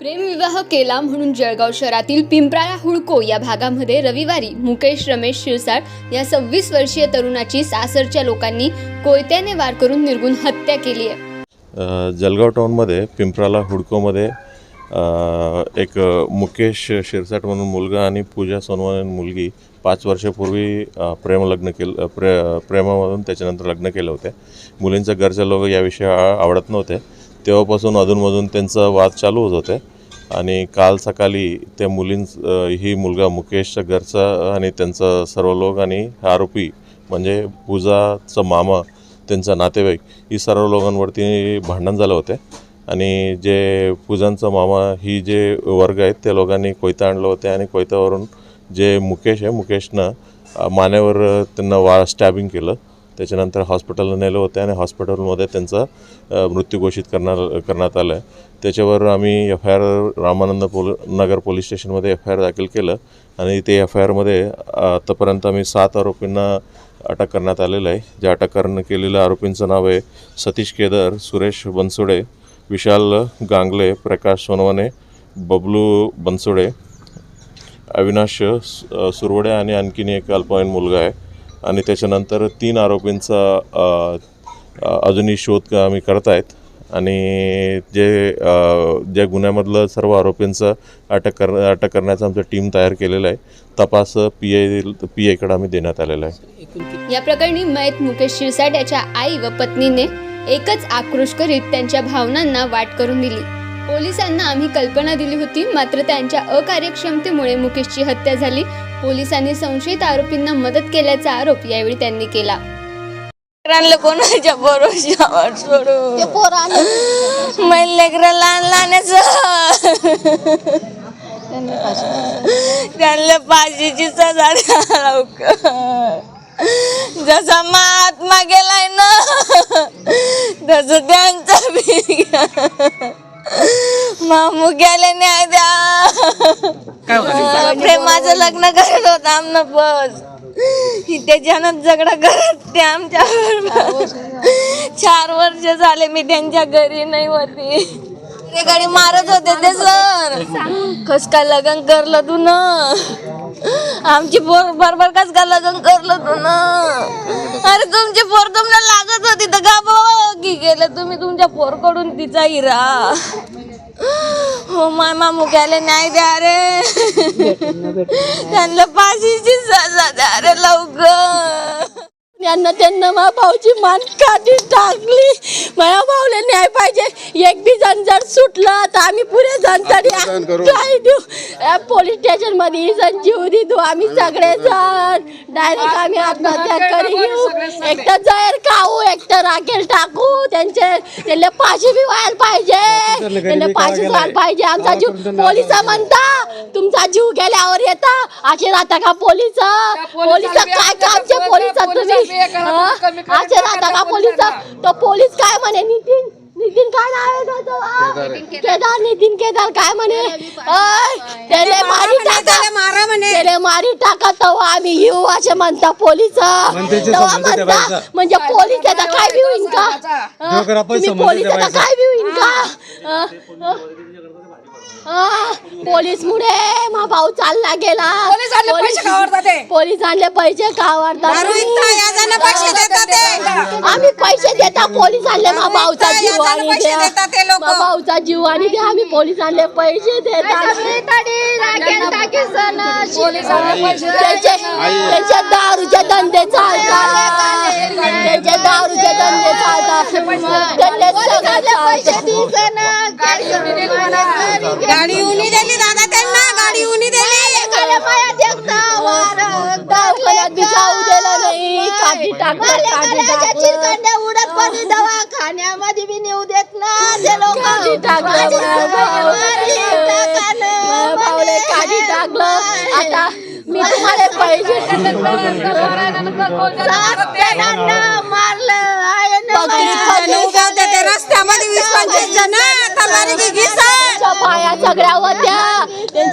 प्रेमविवाह केला म्हणून जळगाव शहरातील पिंपराळा हुडको या भागामध्ये रविवारी मुकेश रमेश शिरसाट या सव्वीस वर्षीय तरुणाची सासरच्या लोकांनी कोयत्याने वार करून निर्गुण हत्या केली आहे. जलगाव जळगाव टाऊनमध्ये पिंपराला हुडकोमध्ये एक मुकेश शिरसाट म्हणून मुलगा आणि पूजा सोनवणे मुलगी पाच वर्षापूर्वी प्रेमलग्न केलं प्रे प्रेमामधून त्याच्यानंतर लग्न केलं होते. मुलींचं घरचे लोक याविषयी आवडत नव्हते. तेव्हापासून अधूनमधून त्यांचं वाद चालू होत होते. आणि काल सकाळी त्या मुलीं ही मुलगा मुकेशच्या घरचा आणि त्यांचा सर्व लोक आणि आरोपी म्हणजे पूजाचं मामा त्यांचा नातेवाईक ही सर्व लोकांवरती भांडण झालं होते. आणि जे पूजांचा मामा ही जे वर्ग आहेत त्या लोकांनी कोयता आणलं होते आणि कोयत्यावरून जे मुकेश आहे मुकेशनं मानेवर त्यांना वा स्टॅबिंग केलं. त्याच्यानंतर हॉस्पिटलला नेलं होतं आणि हॉस्पिटलमध्ये त्यांचा मृत्यू घोषित करणार करण्यात आलं आहे त्याच्यावर आम्ही F I R Ramanand Pol Nagar police स्टेशनमध्ये एफ आय आर दाखल केलं आणि ते एफ आय आरमध्ये आतापर्यंत आम्ही सात आरोपींना अटक करण्यात आलेलं आहे. ज्या अटक करणं केलेल्या आरोपींचं नाव आहे सतीश केदार सुरेश बनसोडे विशाल गांगले प्रकाश सोनवणे बबलू बनसोडे अविनाश सुरवडे आणि आणखीन एक अल्पवयीन मुलगा आहे. आणि त्याच्यानंतर तीन आरोपींचा अजूनही शोध आम्ही करत आहेत आणि जे ज्या गुन्ह्यामधलं सर्व आरोपींचं अटक कर अटक करण्याचं आमचं टीम तयार केलेलं आहे. तपास पी आय पी आयकडे आम्ही देण्यात आलेला आहे. या प्रकरणी मयत मुकेश शिरसाट याच्या आई व पत्नीने एकच आक्रोश करीत त्यांच्या भावनांना वाट करून दिली. पोलिसांना आम्ही कल्पना दिली होती मात्र त्यांच्या अकार्यक्षमतेमुळे मुकेशची हत्या झाली. पोलिसांनी संशयित आरोपींना मदत केल्याचा आरोप यावेळी त्यांनी केला. लेकरांना कोणाच्या भरोशावर सोडू. मै लेकरं लहान लहानच. त्यांना फाशीची सजा द्या लवकर. जसा महात्मा गेलाय ना तस त्यांचा बी मामू गेले न्याय द्या. लग्न करत होता आमनं बस. त्याच्यानं झगडा करत ते आमच्यावर चार वर्ष झाले मी त्यांच्या घरी नाही होती. ते गाडी मारत होते ते सर. कस काय लग्न करलं तू ना? आमची पोर बरोबर कस काय लग्न करलं तू ना? अरे तुमची पोर तुम्हाला लागत होती तर का की गेलं. तुम्ही तुमच्या पोरकडून तिचा हिरा हो माय मामू गेले नाही द्या रे. त्यांना फाशीची यांना त्यांना मा भाऊची मान काठी टाकली. माझ्या भाऊला न्याय पाहिजे. एक बी जण जर सुटलं तर आम्ही पुरे जण तरी काय देऊ. या पोलीस स्टेशनमध्ये जण जीव देऊ आम्ही सगळे जण. डायरेक्ट आम्ही आत्महत्या करी. घेऊ एक तर जैर खाऊ एक तर राखेल टाकू. त्यांचे त्यांना फाशी बी व्हायला पाहिजे. त्यांना फाशी व्हायला पाहिजे. आमचा जीव पोलीस म्हणता तुमचा जीव गेल्यावर येता. असे राहता का पोलीस? पोलीस काय कामचे पोलीस तुम्ही? असे राहता का पोलीस? तो पोलीस काय म्हणे? नितीन नितीन काय नाव आहे त्याचं? केदार नितीन केदार काय म्हणे? अय, त्याले मारी टाका. त्याले मारी टाका तेव्हा आम्ही येऊ असे म्हणता पोलीस. तेव्हा म्हणता. म्हणजे पोलीस येतात काय बी होईन का? हं? तुम्ही पोलीस येतात काय बी होईन का? पोलीस मुळे मा भाऊ चालला गेला. पोलीस आणले पैसे खावडतात ते. पोलीस आणले पैसे खावडतात दारू विकता, याजानं पैसे देतात ते. आम्ही पैसे देता पोलीस आणले मा भाऊचा विकता, जीव याजानं आणि पैसे लोकं. मा भाऊचा जीव आणि द्या आम्ही पोलीस आणले पैसे त्याचे त्याचे दारूचे धंदे चालतात. त्याचे दारूचे धंदे चालतात. त्यांनी सगळं चालतं. गाडी उनी दिली दादा त्यांना गाडी उनी दिली दवाखान्यात बी जाऊ दिलं नाही. काठी टाकलं काठी टाकलं. उडत पण दवाखान्यामध्ये बी नेऊ देत ना. ते लोक काठी टाकलं भाऊले काठी टाकलं. आता मी तुम्हाला पैसे मारलं आहे ना बकरी उगावते ते रस्त्यामध्ये. वीस पंचवीस जण. तलवारी की घिसत त्यांच्या बाया सगळ्या होत्या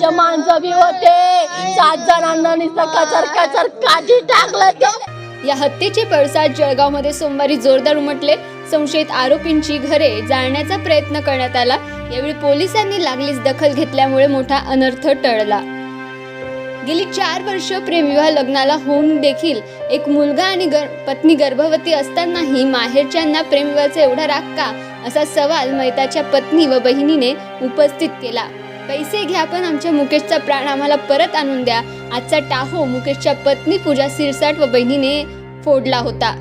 त्यांच्या माणसं होते. सात जणांना नुसतं कचर कचर काठी टाकलं ते. या हत्येचे पडसाद जळगावमध्ये सोमवारी जोरदार उमटले. संशयित आरोपींची घरे जाळण्याचा प्रयत्न करण्यात आला. यावेळी पोलिसांनी लागलीच दखल घेतल्यामुळे मोठा अनर्थ टळला. गेली चार वर्ष प्रेमविवाह लग्नाला होऊन देखील एक मुलगा आणि गर पत्नी गर्भवती असतानाही माहेरच्यांना प्रेमविवाहाचा एवढा राग का? असा सवाल मैताच्या पत्नी व बहिणीने उपस्थित केला. पैसे घ्या पण आमच्या मुकेशचा प्राण आम्हाला परत आणून द्या. आजचा टाहो मुकेशच्या पत्नी पूजा सिरसाट व बहिणीने फोडला होता.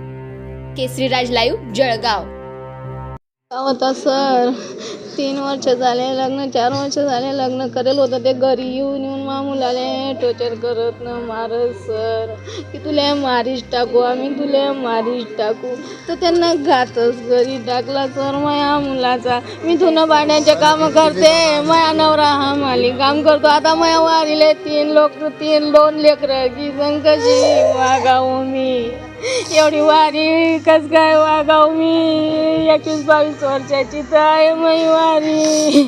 केसरीराज लाईव्ह जळगाव. होता सर? तीन वर्ष झाले लग्न चार वर्ष झाले लग्न करेल होतं ते घरी येऊन येऊन मा मुलाले टोचर करत न मारत सर की तुला मारीच टाकू आम्ही तुला मारीच टाकू. तर त्यांना घातच घरी टाकला सर माया मुलाचा. मी धुणं पाण्याचे कामं करते माया नवरा हा माली काम करतो. आता माया वारीले तीन लोक तीन दोन लेकरं की जण कशी वागावू मी. एवढी वारी कस काय वागाव मी. एकवीस बावीस वर्षाची तर आहे मी वारी.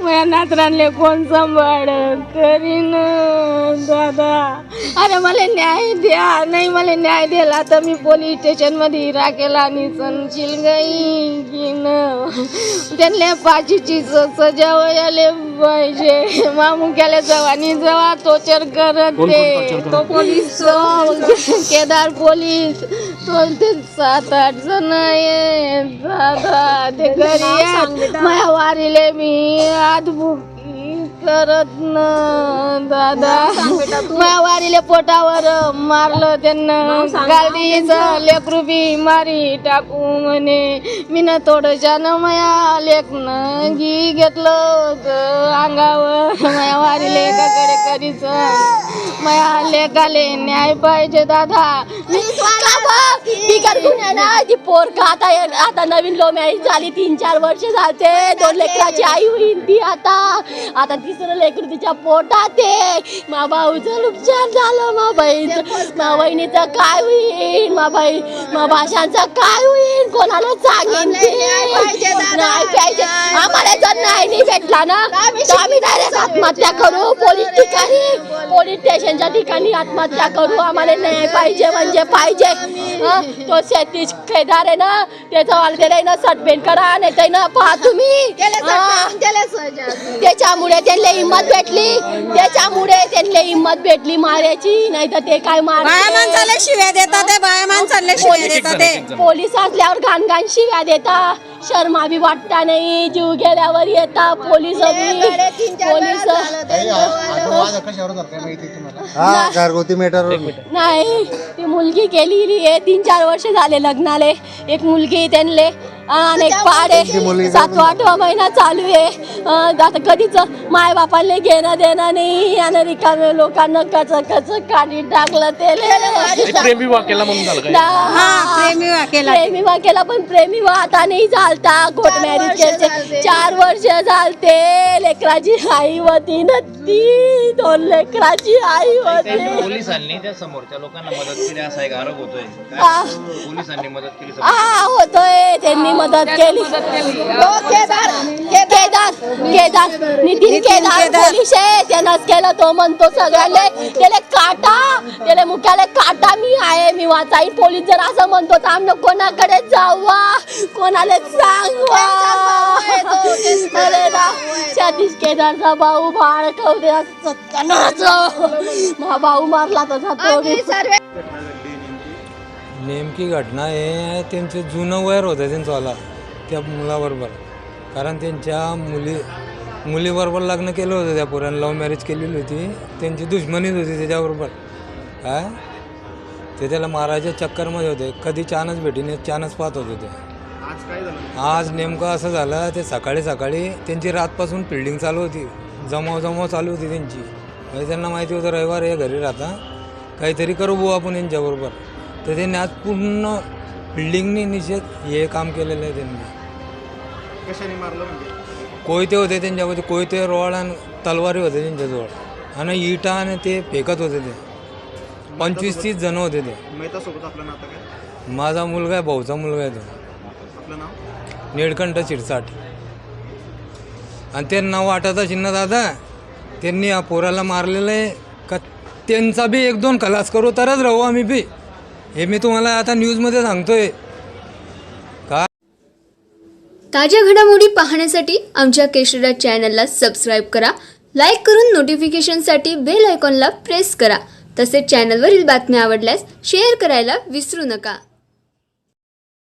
माझ्या नातरांले कोण सांभाळ करीन दादा? अरे मला न्याय द्या. नाही मला न्याय दिला तर मी पोलीस स्टेशनमध्ये राखेला आणि संशील गई की न त्यांना पाचीची सजा वयाले पाहिजे. मामुक्याला जवानी जवा तोचर करत ते. तो पोलीस केदार पोलीस तो ते सात आठ जण आहे. दादा ते घरी. माझ्या वारीले मी बुकी करत न दादा. माझ्या वारीले पोटावर मारलं त्यांना. गाडीचं लेकरू बी मारी टाकू म्हणे. मी न थोडंशानं माया लेखनं घी घेतलं होतं अंगावर. माया वारीले एकाकडे करीच माया लेकाले न्याय पाहिजे दादा. मी बिगर गुन्हे ना ती पोर का आता आता नवीन लो मॅरेज झाली तीन चार वर्ष झालते. दोन लेकराची आई होईल ती आता. आता तिसरं लेकरू तिच्या पोटात आहे. मा भाऊचं नुकसान झालं मा बहीणचं मा वहिनीचं काय होईल? मा बाई मा भाषांचं काय होईल? कोणाला सांगेन ते? नाही पाहिजे आम्हाला जर नाही नाही भेटला ना तर आम्ही डायरेक्ट आत्महत्या करू. पोलीस ठिकाणी पोलीस स्टेशनच्या ठिकाणी आत्महत्या करू. आम्हाला न्याय पाहिजे म्हणजे पाहिजे. हं? तो शेतीश खेदार आहे ना त्याचा आहे ना सटबेंड करा नाही तर ना पहा तुम्ही. हं? त्याच्यामुळे त्यांना हिंमत भेटली. त्याच्यामुळे त्यांना हिंमत भेटली मारायची नाही तर ते काय बाया मार माणसाला शिव्या देतात ते बाया माणसाला शिव्या देतात ते. पोलीस असल्यावर घाण घाण शिव्या देता. शर्मा बी वाटता नाही जीव गेल्यावर येता. पोलीस पोलीस हा घरगुती मॅटर नाही ती मुलगी केलेली आहे. तीन चार वर्ष झाले लग्नाले. एक मुलगी त्यांले आणि एक पाड. आहे सातवा आठवा महिना चालू आहे. अं, आता कधीच माय बापाला घेणं देणं नाही. आणि रिकामे लोकांना कच कच काढी टाकलं ते प्रेम विवाह केला म्हणून झालं काय? हा प्रेमी केला. प्रेमी केला पण प्रेमी आता नाही चालता कोर्ट मॅरेज केले चार वर्ष चालते लेकराची आई होती ना ती दोन लेकराची आई होती. पोलिसांनी त्या समोरच्या लोकांना मदत केली असा एक आरोप होतोय. आ, पोलिसांनी मदत केली हा होतोय त्यांनी मदत केली. केदार केदार नितीन केदार पोलीस आहे त्यानंच केलं तो म्हणतो सगळ्याले त्याला काटा त्याला मुख्याला काटा मी आहे मी वाचाईन पोलीस जर असं म्हणतो तर आम्ही कोणाकडे जावा? कोणाला सांगवा? अरे सतीश केदारचा भाऊ बाळ मा भाऊ मारला तसा. नेमकी घटना आहे त्यांचं जुनं वयर होतं त्यांचंवाला त्या मुलाबरोबर. कारण त्यांच्या मुली मुलीबरोबर लग्न केलं होतं त्या पोरानं लव्ह मॅरेज केलेली होती. त्यांची दुश्मनीच होती त्याच्याबरोबर. काय ते त्याला मारायच्या चक्करमध्ये होते. कधी चानच भेटीने चानच पाहत होते ते. आज नेमकं असं झालं ते सकाळी सकाळी त्यांची रातपासून फिल्डिंग चालू होती. जमाव जमाव चालू होती त्यांची. म्हणजे त्यांना माहिती होतं रविवार हे घरी राहता. काहीतरी करू भाऊ आपण यांच्याबरोबर. तर त्यांनी आज पूर्ण बिल्डिंगनी निषेध हे काम केलेलं आहे त्यांनी. कोयते होते त्यांच्यामध्ये कोयते रोड आणि तलवारी होते त्यांच्याजवळ. आणि इटा आणि ते फेकत होते ते. पंचवीस तीस जण होते ते. माझा मुलगा आहे भाऊचा मुलगा आहे तो. निळकंठ शिरसाट. आणि त्यांना वाटत चिन्ह दादा त्यांनी या पोराला मारलेलं आहे. का त्यांचा बी एक दोन खलास करू तरच राहू आम्ही बी. हे मी तुम्हाला आता न्यूजमध्ये सांगतोय. ताज्या घडामोडी पाहण्यासाठी आमच्या केशरा चॅनलला सबस्क्राईब करा. लाईक करून नोटिफिकेशनसाठी बेल आयकॉनला प्रेस करा. तसेच चॅनलवरील बातम्या आवडल्यास शेअर करायला विसरू नका.